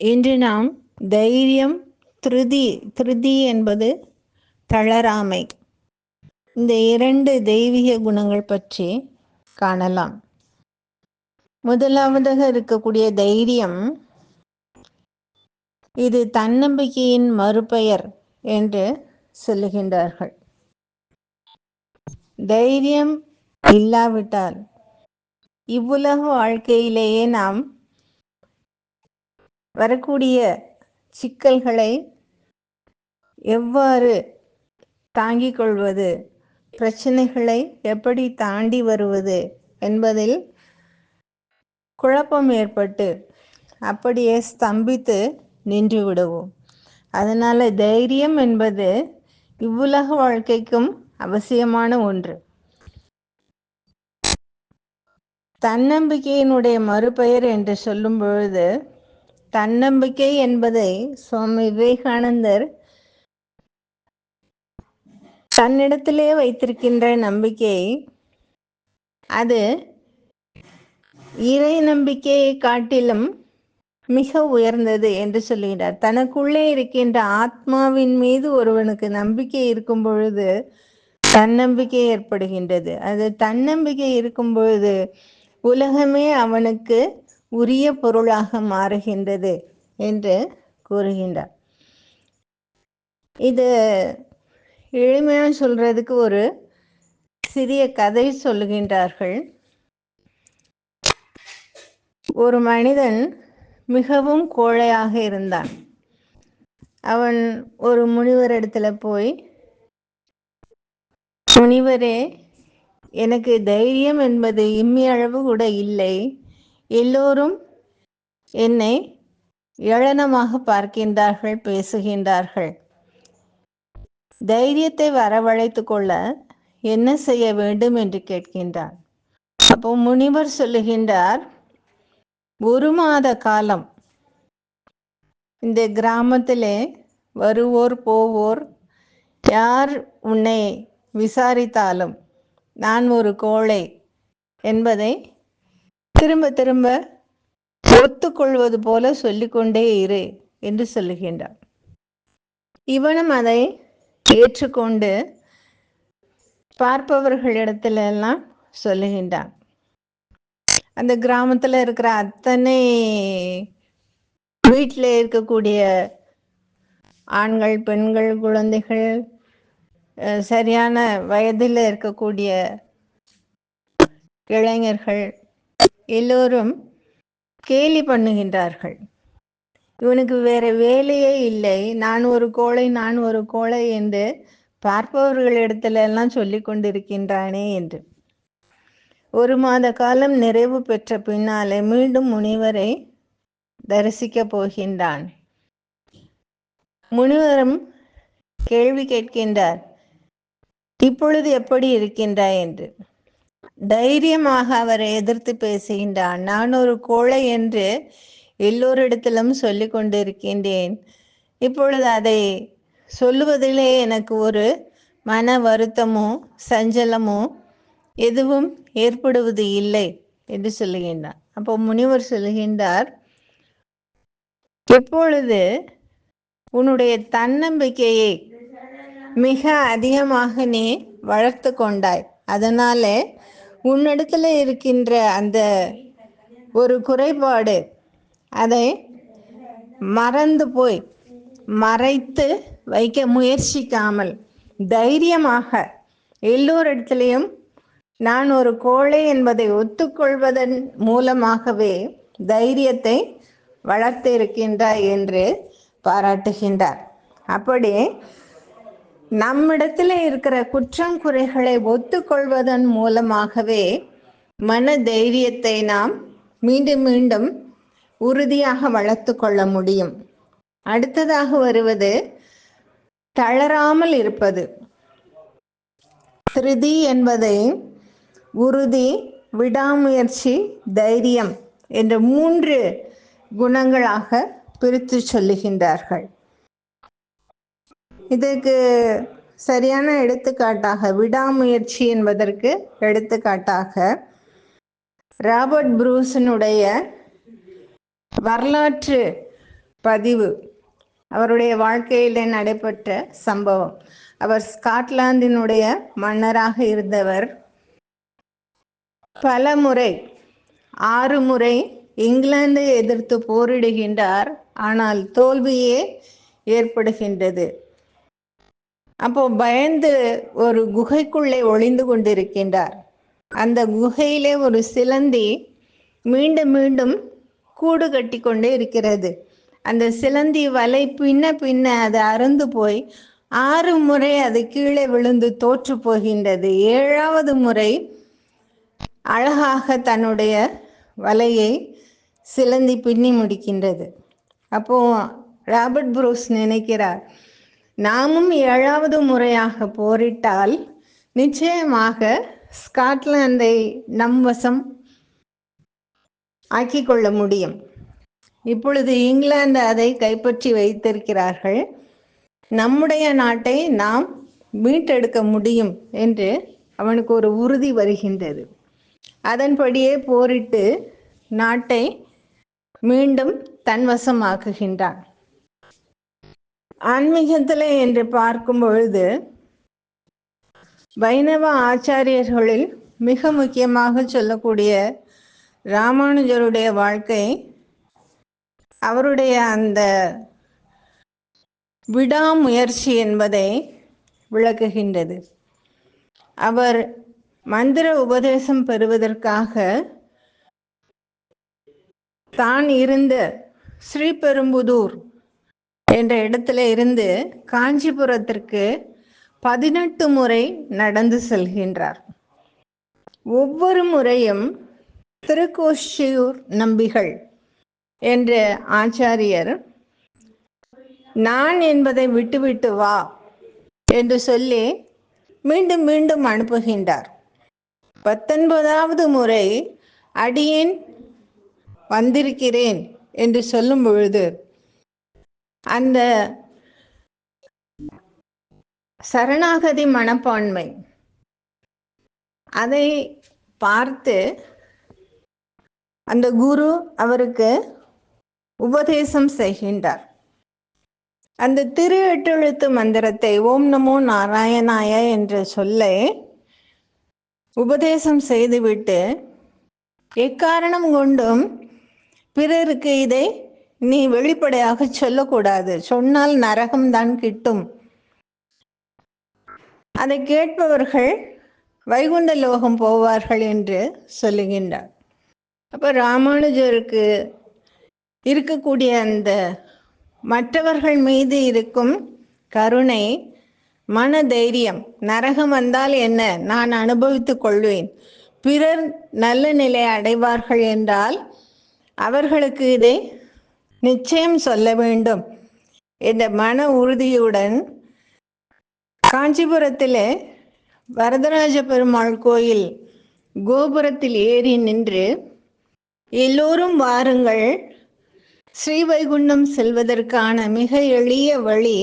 இன்று நாம் தைரியம் திருதி திருதி என்பது தளராமை. இந்த இரண்டு தெய்வீக குணங்கள் பற்றி காணலாம். முதலாவதாக இருக்கக்கூடிய தைரியம் இது தன்னம்பிக்கையின் மறுபெயர் என்று சொல்லுகின்றார்கள். தைரியம் இல்லாவிட்டால் இவ்வுலக வாழ்க்கையிலேயே நாம் வரக்கூடிய சிக்கல்களை எவ்வாறு தாங்கிக் கொள்வது? பிரச்சனைகளை எப்படி தாண்டி வருவது? என்பதில் குழப்பம் ஏற்பட்டு அப்படியே ஸ்தம்பித்து நின்று விடுவோம். அதனால தைரியம் என்பது இவ்வுலக வாழ்க்கைக்கும் அவசியமான ஒன்று. தன்னம்பிக்கையினுடைய மறுபெயர் என்று சொல்லும் பொழுது தன்னம்பிக்கை என்பதை சுவாமி விவேகானந்தர் தன்னிடத்திலே வைத்திருக்கின்ற நம்பிக்கை அது இறை நம்பிக்கையை காட்டிலும் மிக உயர்ந்தது என்று சொல்லுகிறார் தனக்குள்ளே இருக்கின்ற ஆத்மாவின் மீது ஒருவனுக்கு நம்பிக்கை இருக்கும் பொழுது தன்னம்பிக்கை ஏற்படுகின்றது. அது தன்னம்பிக்கை இருக்கும் பொழுது உலகமே அவனுக்கு உரிய பொருளாக மாறுகின்றது என்று கூறுகின்றார். இது எளிமையாக சொல்றதுக்கு ஒரு சிறிய கதை சொல்லுகின்றார்கள். ஒரு மனிதன் மிகவும் கோழையாக இருந்தான். அவன் ஒரு முனிவர் இடத்துல போய் முனிவரே எனக்கு தைரியம் என்பது இம்மி அளவு கூட இல்லை. எல்லோரும் என்னை ஏளனமாக பார்க்கின்றார்கள் பேசுகின்றார்கள். தைரியத்தை வரவழைத்து கொள்ள என்ன செய்ய வேண்டும் என்று கேட்கின்றார் அப்போ முனிவர் சொல்லுகின்றார் ஒரு மாத காலம் இந்த கிராமத்திலே வருவோர் போவோர் யார் உன்னை விசாரித்தாலும் நான் ஒரு கோழை என்பதை திரும்ப திரும்ப ஒத்துக்கொள்வது போல சொல்லிக்கொண்டே இரு என்று சொல்லுகின்றார் இவனும் அதை ஏற்றுக்கொண்டு பார்ப்பவர்களிடத்துல எல்லாம் சொல்லுகின்றான். அந்த கிராமத்தில் இருக்கிற அத்தனை வீட்டில் இருக்கக்கூடிய ஆண்கள் பெண்கள் குழந்தைகள் சரியான வயதில் இருக்கக்கூடிய இளைஞர்கள் எல்லோரும் கேலி பண்ணுகின்றார்கள். இவனுக்கு வேற வேலையே இல்லை. நான் ஒரு கோழை நான் ஒரு கோழை என்று பார்ப்பவர்களிடத்துல எல்லாம் சொல்லி கொண்டிருக்கின்றானே என்று. ஒரு மாத காலம் நிறைவு பெற்ற பின்னாலே மீண்டும் முனிவரை தரிசிக்க போகின்றான். முனிவரும் கேள்வி கேட்கின்றார் இப்பொழுது எப்படி இருக்கின்றாய் என்று. தைரியமாக அவரை எதிர்த்து பேசுகின்றான். நான் ஒரு கோழை என்று எல்லோரிடத்திலும் சொல்லி கொண்டிருக்கின்றேன். இப்பொழுது அதை சொல்லுவதிலே எனக்கு ஒரு மன வருத்தமோ சஞ்சலமோ எதுவும் ஏற்படுவது இல்லை என்று சொல்லுகின்றார் அப்போ முனிவர் சொல்லுகின்றார் எப்பொழுது உன்னுடைய தன்னம்பிக்கையை மிக அதிகமாக நீ வளர்த்து கொண்டாய் அதனால உன்னிடத்துல இருக்கின்ற அந்த ஒரு குறைபாடு அதை மறந்து போய் மறைத்து வைக்க முயற்சிக்காமல் தைரியமாக எல்லோரிடத்திலையும் நான் ஒரு கோழை என்பதை ஒத்துக்கொள்வதன் மூலமாகவே தைரியத்தை வளர்த்து இருக்கின்றார் என்று பாராட்டுகின்றார். அப்படி நம்மிடத்தில் இருக்கிற குற்றம் குறைகளை ஒத்துக்கொள்வதன் மூலமாகவே மன தைரியத்தை நாம் மீண்டும் மீண்டும் உறுதியாக வளர்த்து கொள்ள முடியும். அடுத்ததாக வருவது தளராமல் இருப்பது. திருதி என்பதை உறுதி விடாமுயற்சி தைரியம் என்ற மூன்று குணங்களாக பிரித்து சொல்லுகின்றார்கள். இதற்கு சரியான எடுத்துக்காட்டாக விடாமுயற்சி என்பதற்கு எடுத்துக்காட்டாக ராபர்ட் புரூசனுடைய வரலாற்று பதிவு அவருடைய வாழ்க்கையிலே நடைபெற்ற சம்பவம். அவர் ஸ்காட்லாந்தினுடைய மன்னராக இருந்தவர். பல முறை ஆறு முறை இங்கிலாந்தை எதிர்த்து போரிடுகின்றார். ஆனால் தோல்வியே ஏற்படுகின்றது. அப்போ பயந்து ஒரு குகைக்குள்ளே ஒளிந்து கொண்டிருக்கின்றார். அந்த குகையிலே ஒரு சிலந்தி மீண்டும் மீண்டும் கூடு கட்டி கொண்டே இருக்கிறது. அந்த சிலந்தி வலை பின்ன பின்ன அது அறுந்து போய் ஆறு முறை அது கீழே விழுந்து தோற்று போகின்றது. ஏழாவது முறை அழகாக தன்னுடைய வலையை சிலந்தி பின்னி முடிக்கின்றது. அப்போ ராபர்ட் புரூஸ் நினைக்கிறார் நாமும் ஏழாவது முறையாக போரிட்டால் நிச்சயமாக ஸ்காட்லாந்தை நம் வசம் ஆக்கிக் கொள்ள முடியும். இப்பொழுது இங்கிலாந்து அதை கைப்பற்றி வைத்திருக்கிறார்கள். நம்முடைய நாட்டை நாம் மீட்டெடுக்க முடியும் என்று அவனுக்கு ஒரு உறுதி வருகின்றது. அதன்படியே போரிட்டு நாட்டை மீண்டும் தன்வசமாக்குகின்றான் ஆன்மீகத்தில் என்று பார்க்கும் பொழுது வைணவ ஆச்சாரியர்களில் மிக முக்கியமாக சொல்லக்கூடிய ராமானுஜருடைய வாழ்க்கை அவருடைய அந்த விடாமுயற்சி என்பதை விளக்குகின்றது. அவர் மந்திர உபதேசம் பெறுவதற்காக தான் இருந்த ஸ்ரீபெரும்புதூர் என்ற இடத்துல இருந்து காஞ்சிபுரத்திற்கு பதினெட்டு முறை நடந்து செல்கின்றார். ஒவ்வொரு முறையும் திருக்கோஷியூர் நம்பிகள் என்ற ஆச்சாரியர் நான் என்பதை விட்டுவிட்டு வா என்று சொல்லி மீண்டும் மீண்டும் அனுப்புகின்றார். பத்தொன்பதாவது முறை அடியேன் வந்திருக்கிறேன் என்று சொல்லும் பொழுது அந்த சரணாகதி மனப்பான்மை. அதை பார்த்து அந்த குரு அவருக்கு உபதேசம் செய்கின்றார். அந்த திரு எட்டெழுத்து மந்திரத்தை ஓம் நமோ நாராயணாய என்ற சொல்லை உபதேசம் செய்துவிட்டு எக்காரணம் கொண்டும் பிறருக்கு இதை நீ வெளிப்படையாக சொல்லக்கூடாது. சொன்னால் நரகம்தான் கிட்டும். அதை கேட்பவர்கள் வைகுண்ட லோகம் போவார்கள் என்று சொல்லுகின்றார். அப்போ ராமானுஜருக்கு இருக்கக்கூடிய அந்த மற்றவர்கள் மீது இருக்கும் கருணை மன தைரியம் நரகம் வந்தால் என்ன? நான் அனுபவித்துக் கொள்வேன். பிறர் நல்ல நிலை அடைவார்கள் என்றால் அவர்களுக்கு இதை நிச்சயம் சொல்ல வேண்டும். என்ற மன உறுதியுடன் காஞ்சிபுரத்தில் வரதராஜ பெருமாள் கோயில் கோபுரத்தில் ஏறி நின்று எல்லோரும் வாருங்கள். ஸ்ரீவைகுண்டம் செல்வதற்கான மிக எளிய வழி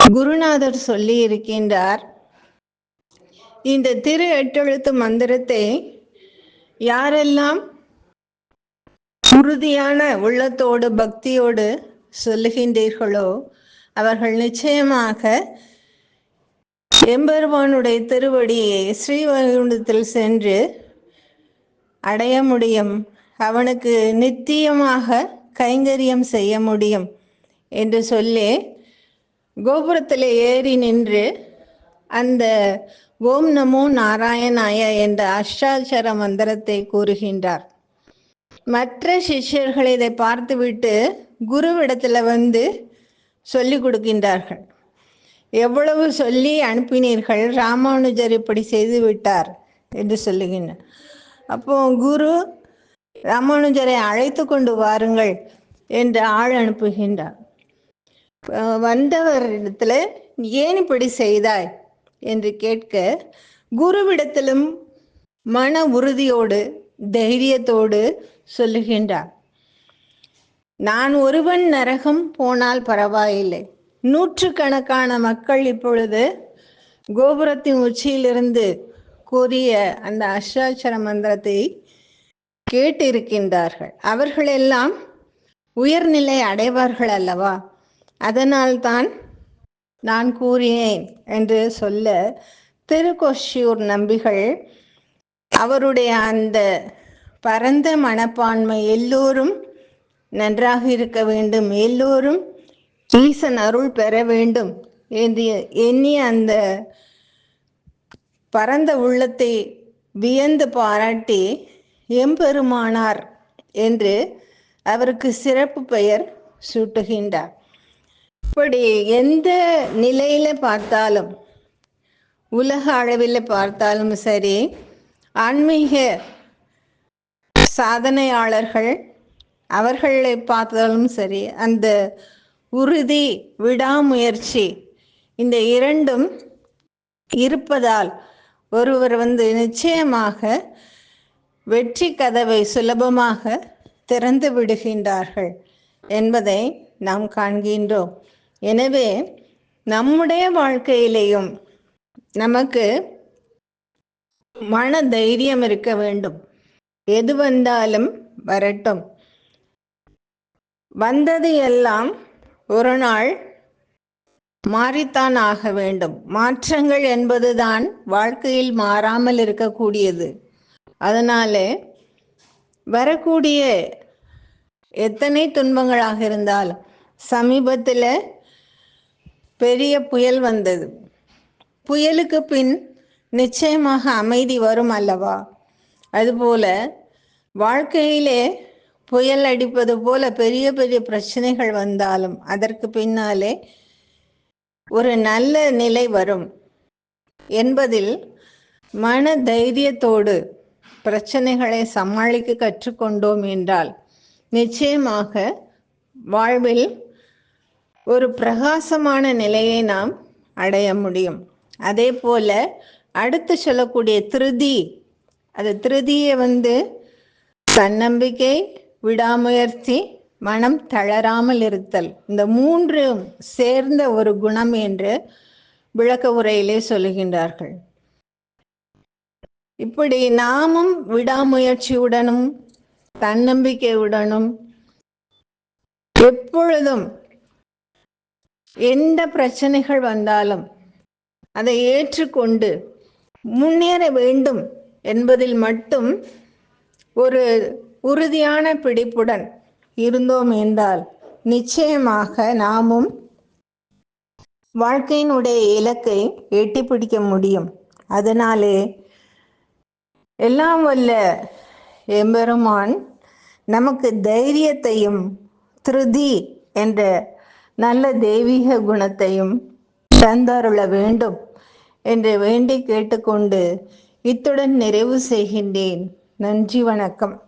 குருநாதர் சொல்லி இருக்கின்றார் இந்த திரு எட்டெழுத்து மந்திரத்தை யாரெல்லாம் உறுதியான உள்ளத்தோடு பக்தியோடு சொல்லுகின்றீர்களோ அவர்கள் நிச்சயமாக எம்பெருமானுடைய திருவடியை ஸ்ரீவைகுண்டத்தில் சென்று அடைய முடியும். அவனுக்கு நித்தியமாக கைங்கரியம் செய்ய முடியும் என்று சொல்லி கோபுரத்தில் ஏறி நின்று அந்த ஓம் நமோ நாராயணாய என்ற அஷ்டாட்சர மந்திரத்தை கூறுகின்றார். மற்ற சிஷ்யர்கள் இதை பார்த்துவிட்டு குருவிடத்தில் வந்து சொல்லி கொடுக்கின்றார்கள். எவ்வளவு சொல்லி அனுப்பினீர்கள்? ராமானுஜர் இப்படி செய்து விட்டார் என்று சொல்லுகின்றார் அப்போ குரு ராமானுஜரை அழைத்து கொண்டு வாருங்கள் என்று ஆள் அனுப்புகின்றார். வந்தவரிடத்துல ஏன் இப்படி செய்தாய்? என்று கேட்க குருவிடத்திலும் மன உறுதியோடு தைரியத்தோடு சொல்லுகின்றார். நான் ஒருவன் நரகம் போனால் பரவாயில்லை. நூற்றுக்கணக்கான மக்கள் இப்பொழுது கோபுரத்தின் உச்சியிலிருந்து கூறிய அந்த அஷ்டாட்சர மந்திரத்தை கேட்டிருக்கின்றார்கள். அவர்களெல்லாம் உயர்நிலை அடைவார்கள் அல்லவா? அதனால்தான் நான் கூறினேன் என்று சொல்ல திருக்கொஷியூர் நம்பிகள் அவருடைய அந்த பரந்த மனப்பான்மை எல்லோரும் நன்றாக இருக்க வேண்டும். எல்லோரும் ஈசன் அருள் பெற வேண்டும் என்று எண்ணி அந்த பரந்த உள்ளத்தை வியந்து பாராட்டி எம்பெருமானார் என்று அவருக்கு சிறப்பு பெயர் சூட்டுகின்றார். இப்படி எந்த நிலையில பார்த்தாலும் உலக அளவில் பார்த்தாலும் சரி ஆன்மீக சாதனையாளர்கள் அவர்களை பார்த்தாலும் சரி அந்த உறுதி விடாமுயற்சி இந்த இரண்டும் இருப்பதால் ஒருவர் வந்து நிச்சயமாக வெற்றி கதவை சுலபமாக திறந்து விடுகின்றார்கள் என்பதை நாம் காண்கின்றோம். எனவே நம்முடைய வாழ்க்கையிலேயும் நமக்கு மன தைரியம் இருக்க வேண்டும். எது வந்தாலும் வரட்டும். வந்தது எல்லாம் ஒரு நாள் மாறித்தான் ஆக வேண்டும். மாற்றங்கள் என்பதுதான் வாழ்க்கையில் மாறாமல் இருக்கக்கூடியது. அதனாலே வரக்கூடிய எத்தனை துன்பங்களாக இருந்தாலும் சமீபத்தில் பெரிய புயல் வந்தது. புயலுக்கு பின் நிச்சயமாக அமைதி வரும் அல்லவா? அதுபோல வாழ்க்கையிலே புயல் அடிப்பது போல பெரிய பெரிய பிரச்சனைகள் வந்தாலும் அதற்கு பின்னாலே ஒரு நல்ல நிலை வரும். என்பதில் மன தைரியத்தோடு பிரச்சனைகளை சமாளிக்க கற்றுக்கொண்டோம் என்றால் நிச்சயமாக வாழ்வில் ஒரு பிரகாசமான நிலையை நாம் அடைய முடியும். அதே போல அடுத்து சொல்லக்கூடிய திருதி. அது திருதியை வந்து தன்னம்பிக்கை விடாமுயற்சி மனம் தளராமல் இருத்தல். இந்த மூன்று சேர்ந்த ஒரு குணம் என்று விளக்க உரையிலே சொல்லுகின்றார்கள். இப்படி நாமும் விடாமுயற்சியுடனும் தன்னம்பிக்கையுடனும் எப்பொழுதும் எந்த பிரச்சனைகள் வந்தாலும் அதை ஏற்றுக்கொண்டு முன்னேற வேண்டும் என்பதில் மட்டும் ஒரு உறுதியான பிடிப்புடன் இருந்தோம் என்றால் நிச்சயமாக நாமும் வாழ்க்கையினுடைய இலக்கை எட்டி பிடிக்க முடியும். அதனாலே எல்லாம் வல்ல எம்பெருமான் நமக்கு தைரியத்தையும் திருதி என்ற நல்ல தெய்வீக குணத்தையும் தந்தருள வேண்டும். என்று வேண்டி கேட்டுக்கொண்டு இத்துடன் நிறைவு செய்கின்றேன். நன்றி வணக்கம்.